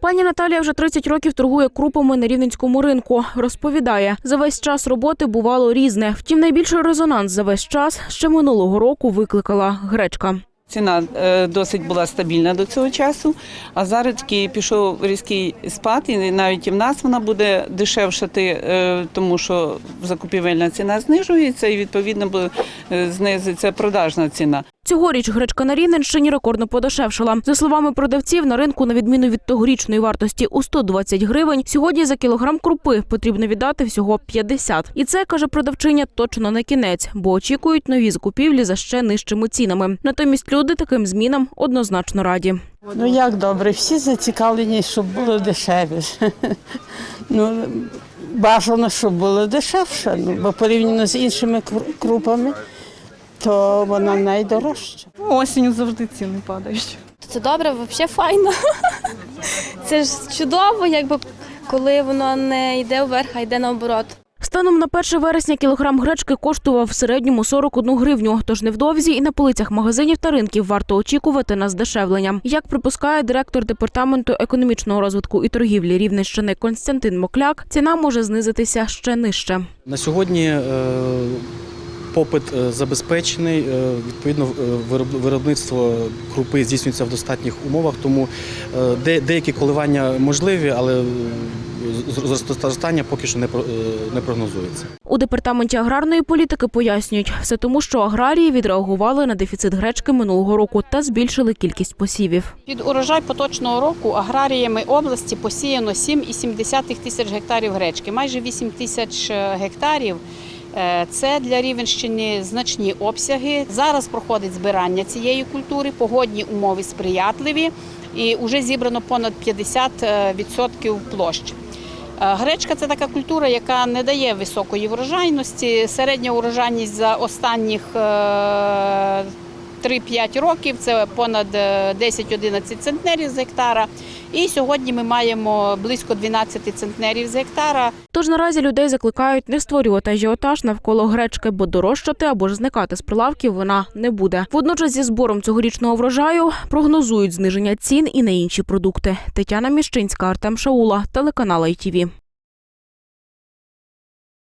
Пані Наталія вже 30 років торгує крупами на рівненському ринку. Розповідає, за весь час роботи бувало різне. Втім, найбільший резонанс за весь час ще минулого року викликала гречка. Ціна е, досить була стабільна до цього часу, а зараз такий пішов різкий спад, і навіть і в нас вона буде дешевшати, е, тому що закупівельна ціна знижується і відповідно е, знизиться продажна ціна. Цьогоріч гречка на Рівненщині рекордно подешевшала. За словами продавців, на ринку, на відміну від тогорічної вартості у 120 гривень, сьогодні за кілограм крупи потрібно віддати всього 50. І це, каже продавчиня, точно не кінець, бо очікують нові закупівлі за ще нижчими цінами. Натомість люди таким змінам однозначно раді. Ну як добре, всі зацікавлені, щоб було дешевше. Ну, бажано, щоб було дешевше, ну, бо порівняно з іншими кру- крупами, то вона найдорожча. Осінню завжди ціни падають. Це добре, взагалі файно. Це ж чудово, якби коли воно не йде вверх, а йде наоборот. Станом на 1 вересня кілограм гречки коштував в середньому 41 гривню. Тож невдовзі і на полицях магазинів та ринків варто очікувати на здешевлення. Як припускає директор департаменту економічного розвитку і торгівлі Рівненщини Константин Мокляк, ціна може знизитися ще нижче. На сьогодні е, попит е, забезпечений. е, Відповідно, е, вироб- виробництво крупи здійснюється в достатніх умовах, тому деякі коливання можливі, але зростання поки що не про- прогнозується. У департаменті аграрної політики пояснюють, все тому, що аграрії відреагували на дефіцит гречки минулого року та збільшили кількість посівів. Під урожай поточного року аграріями області посіяно 7,7 тисяч гектарів гречки, майже 8 тисяч гектарів. Е, Це для Рівенщини значні обсяги. Зараз проходить збирання цієї культури, погодні умови сприятливі, і вже зібрано понад 50% площ. Е, Гречка це така культура, яка не дає високої врожайності. Середня урожайність за останніх е, 3-5 років це понад е, 10-11 центнерів з гектара. І сьогодні ми маємо близько 12 центнерів з гектара. Тож наразі людей закликають не створювати ажіотаж навколо гречки, бо дорожчати або ж зникати з прилавків вона не буде. Водночас зі збором цьогорічного врожаю прогнозують зниження цін і на інші продукти. Тетяна Міщинська, Артем Шаула, телеканал ITV.